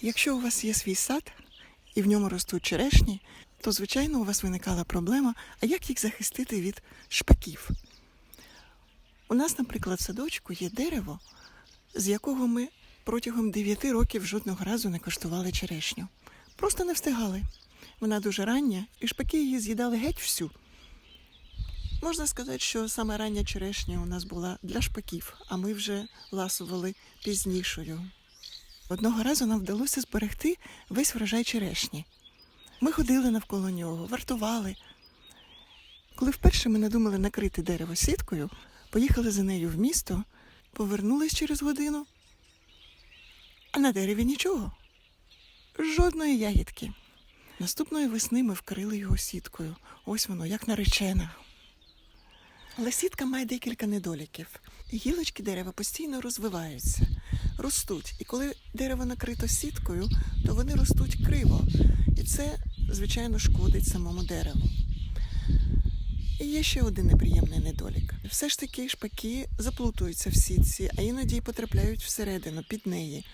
Якщо у вас є свій сад і в ньому ростуть черешні, то звичайно у вас виникала проблема, а як їх захистити від шпаків? У нас, наприклад, в садочку є дерево, з якого ми протягом 9 років жодного разу не коштували черешню. Просто не встигали. Вона дуже рання, і шпаки її з'їдали геть всю. Можна сказати, що саме рання черешня у нас була для шпаків, а ми вже ласували пізнішою. Одного разу нам вдалося зберегти весь врожай черешні. Ми ходили навколо нього, вартували. Коли вперше ми надумали накрити дерево сіткою, поїхали за нею в місто, повернулись через годину, а на дереві нічого. Жодної ягідки. Наступної весни ми вкрили його сіткою. Ось воно, як наречена. Але сітка має декілька недоліків. Гілочки дерева постійно розвиваються, ростуть. І коли дерево накрито сіткою, то вони ростуть криво. І це, звичайно, шкодить самому дереву. І є ще один неприємний недолік. Все ж таки шпаки заплутуються в сітці, а іноді й потрапляють всередину, під неї.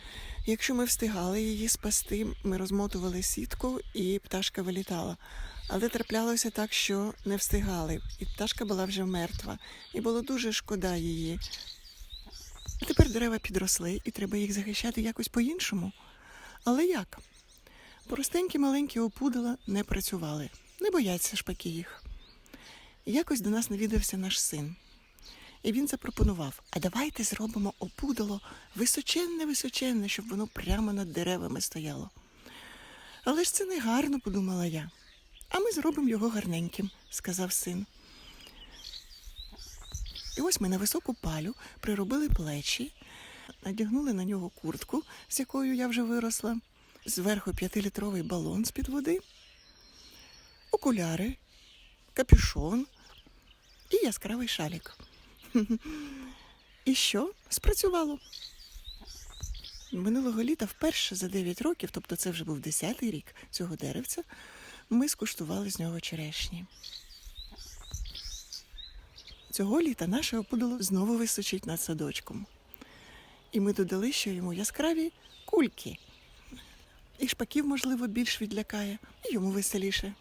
Якщо ми встигали її спасти, ми розмотували сітку і пташка вилітала. Але траплялося так, що не встигали, і пташка була вже мертва, і було дуже шкода її. А тепер дерева підросли, і треба їх захищати якось по-іншому. Але як? Простенькі маленькі опудала не працювали, не бояться шпаки їх. Якось до нас навідався наш син. І він запропонував: а давайте зробимо опудало височенне-височенне, щоб воно прямо над деревами стояло. Але ж це не гарно, подумала я. А ми зробимо його гарненьким, сказав син. І ось ми на високу палю приробили плечі, надягнули на нього куртку, з якою я вже виросла, зверху п'ятилітровий балон з-під води, окуляри, капюшон і яскравий шалік. І що? Спрацювало. Минулого літа вперше за 9 років, тобто це вже був 10-й рік цього деревця, ми скуштували з нього черешні. Цього літа наше опудало знову височить над садочком. І ми додали, що йому яскраві кульки. І шпаків, можливо, більш відлякає, і йому веселіше.